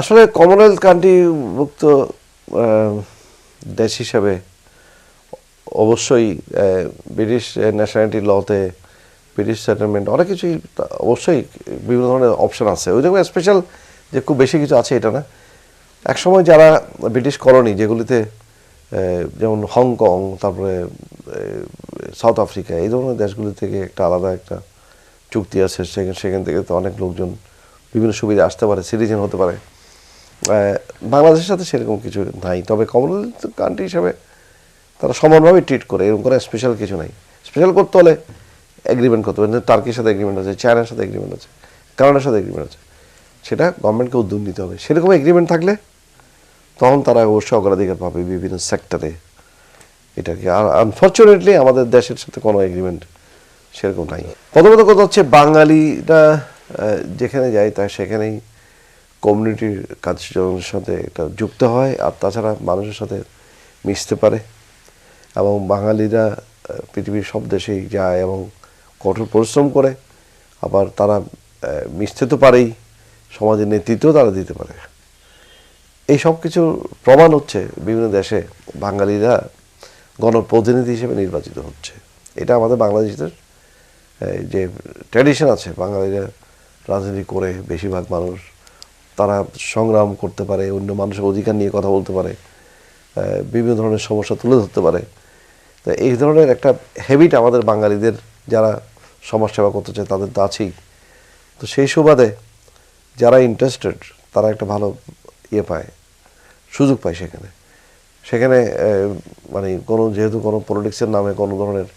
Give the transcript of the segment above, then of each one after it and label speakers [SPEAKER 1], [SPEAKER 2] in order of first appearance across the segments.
[SPEAKER 1] আসলে কমনওয়েলথ কান্ট্রিভুক্ত দেশ হিসাবে অবশ্যই ব্রিটিশ ন্যাশনালিটি লতে ব্রিটিশ সেটেলমেন্ট অনেক কিছুই অবশ্যই বিভিন্ন ধরনের অপশান আছে। ওই জন্য স্পেশাল যে খুব বেশি কিছু আছে এটা না। একসময় যারা ব্রিটিশ কলোনি যেগুলিতে যেমন হংকং তারপরে সাউথ আফ্রিকা এই ধরনের দেশগুলি থেকে একটা আলাদা একটা চুক্তি আছে। সেখান সেখান থেকে তো অনেক লোকজন বিভিন্ন সুবিধা আসতে পারে সিটিজেন হতে পারে। বাংলাদেশের সাথে সেরকম কিছু নাই। তবে কমনওয়েলথ কান্ট্রি হিসাবে তারা সমানভাবে ট্রিট করে, এরকম করে স্পেশাল কিছু নাই। স্পেশাল করতে হলে এগ্রিমেন্ট করতে হবে। টার্কির সাথে এগ্রিমেন্ট আছে চায়নার সাথে এগ্রিমেন্ট আছে কানাডার সাথে এগ্রিমেন্ট আছে। সেটা গভর্নমেন্টকে উদ্যোগ নিতে হবে। সেরকম এগ্রিমেন্ট থাকলে তখন তারা অবশ্যই অগ্রাধিকার পাবে বিভিন্ন সেক্টরে এটাকে আর আনফর্চুনেটলি আমাদের দেশের সাথে কোনো এগ্রিমেন্ট সেরকম নাই। প্রথমত কথা হচ্ছে বাঙালিরা যেখানে যায় তা সেখানেই কমিউনিটির কার্যক্রমের সাথে এটা যুক্ত হয়, আর তাছাড়া মানুষের সাথে মিশতে পারে। এবং বাঙালিরা পৃথিবীর সব দেশেই যায় এবং কঠোর পরিশ্রম করে, আবার তারা মিশতে তো পারেই, সমাজের নেতৃত্ব তারা দিতে পারে। এই সব কিছুর প্রমাণ হচ্ছে বিভিন্ন দেশে বাঙালিরা গণপ্রতিনিধি হিসেবে নির্বাচিত হচ্ছে। এটা আমাদের বাংলাদেশের যে ট্র্যাডিশন আছে, বাঙালিরা রাজনীতি করে বেশিরভাগ মানুষ তারা সংগ্রাম করতে পারে, অন্য মানুষের অধিকার নিয়ে কথা বলতে পারে বিভিন্ন ধরনের সমস্যা তুলে ধরতে পারে। তো এই ধরনের একটা হ্যাবিট আমাদের বাঙালিদের যারা সমাজসেবা করতে চায় তাদের তো আছেই। তো সেই সুবাদে যারা ইন্টারেস্টেড তারা একটা ভালো ইয়ে পায়, সুযোগ পায় সেখানে। সেখানে মানে কোনো, যেহেতু কোনো পলিটিক্সের নামে কোনো ধরনের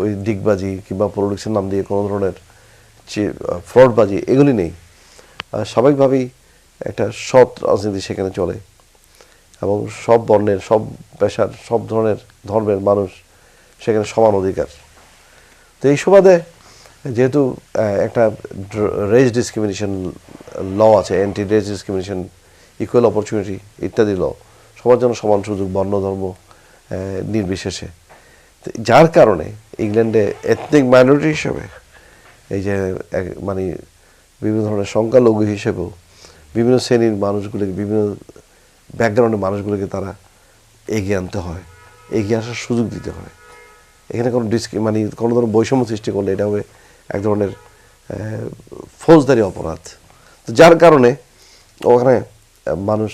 [SPEAKER 1] ওই দিকবাজি কিংবা পলিটিক্সের নাম দিয়ে কোনো ধরনের ফ্রডবাজি এগুলি নেই। স্বাভাবিকভাবেই একটা সৎ রাজনীতি সেখানে চলে। এবং সব বর্ণের, সব পেশার, সব ধরনের ধর্মের মানুষ সেখানে সমান অধিকার। তো এই সুবাদে যেহেতু একটা রেজ ডিসক্রিমিনেশন ল আছে anti race discrimination equal opportunity ইত্যাদি ল সবার জন্য সমান সুযোগ, বর্ণ, ধর্ম নির্বিশেষে। যার কারণে ইংল্যান্ডে এথনিক মাইনরিটি হিসেবে এই যে মানে বিভিন্ন ধরনের সংখ্যালঘু হিসেবেও বিভিন্ন শ্রেণির মানুষগুলিকে, বিভিন্ন ব্যাকগ্রাউন্ডের মানুষগুলিকে তারা এগিয়ে আনতে হয়, এগিয়ে আসার সুযোগ দিতে হয়। এখানে কোনো ডিসক্রি মানে কোনো ধরনের বৈষম্য সৃষ্টি করলে এটা হবে এক ধরনের ফৌজদারি অপরাধ। তো যার কারণে ওখানে মানুষ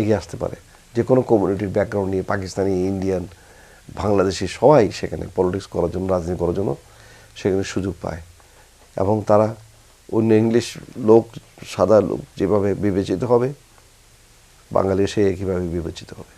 [SPEAKER 1] এগিয়ে আসতে পারে। যে কোনো কমিউনিটির ব্যাকগ্রাউন্ড নিয়ে, পাকিস্তানি ইন্ডিয়ান বাংলাদেশি সবাই সেখানে পলিটিক্স করার জন্য, রাজনীতি করার জন্য সেখানে সুযোগ পায়। এবং তারা অন্য ইংলিশ লোক সাদা লোক যেভাবে বিবেচিত হবে বাঙালি সে একইভাবে বিবেচিত হবে।